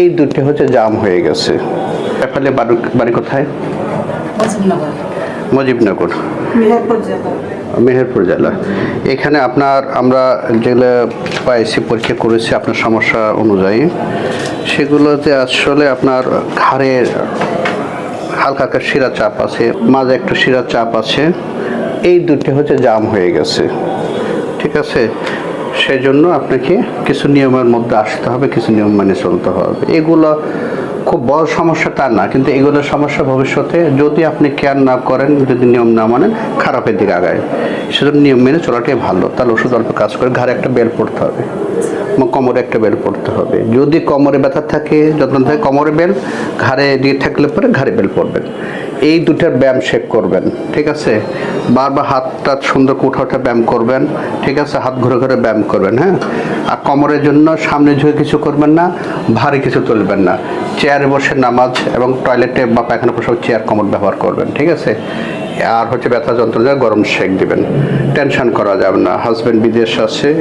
এই দুটি হচ্ছে জাম হয়ে গেছে। ব্যাপারে বাড়ি বাড়ি কোথায়? মুজিবনগর। মুজিবনগর। মেহেরপুর জেলা। মেহেরপুর জেলা। এখানে আপনার আমরা যেগুলো পাইছি পরীক্ষা করেছি আপনার সমস্যা অনুযায়ী সেগুলোতে আসলে আপনার ঘাড়ের হালকা হালকা শিরা চাপ আছে মাঝে একটু শিরা চাপ আছে। এই দুটি হচ্ছে জাম হয়ে গেছে। ঠিক আছে? সেই জন্য আপনাকে কিছু নিয়মের মধ্যে আসতে হবে, কিছু নিয়ম মেনে চলতে হবে। এগুলো খুব বড় সমস্যা তা না, কিন্তু এগুলো সমস্যা ভবিষ্যতে যদি আপনি কেয়ার না করেন, যদি নিয়ম না মানেন, খারাপের দিকে আগায়। সেজন্য নিয়ম মেনে চলাটাই ভালো। তাহলে ওষুধ অল্প কাজ করে ঘরে একটা বের পড়তে হবে। কোমরে একটা বেল পড়তে হবে। যদি কোমরে ব্যথা থাকে, যত্ন থাকে, কোমরে বেল ঘাড়ে দিয়ে থাকলে পরে ঘাড়ে বেল পড়বেন। এই দুটার ব্যায়াম শেক করবেন, ঠিক আছে? বারবার হাতটা সুন্দর কোঠা উঠা ব্যায়াম করবেন, ঠিক আছে? হাত ঘুরে ঘুরে ব্যায়াম করবেন হ্যাঁ? আর কোমরের জন্য সামনে ঝুঁকে কিছু করবেন না, ভারী কিছু তুলবেন না। চেয়ারে বসে নামাজ এবং টয়লেটে বা পায়খানা বসে চেয়ার, কোমর ব্যবহার করবেন, ঠিক আছে? আর হচ্ছে ব্যথা যন্ত্রণা, গরম শেক দিবেন। টেনশন করা যাবে না। হাজব্যান্ড বিদেশ আছে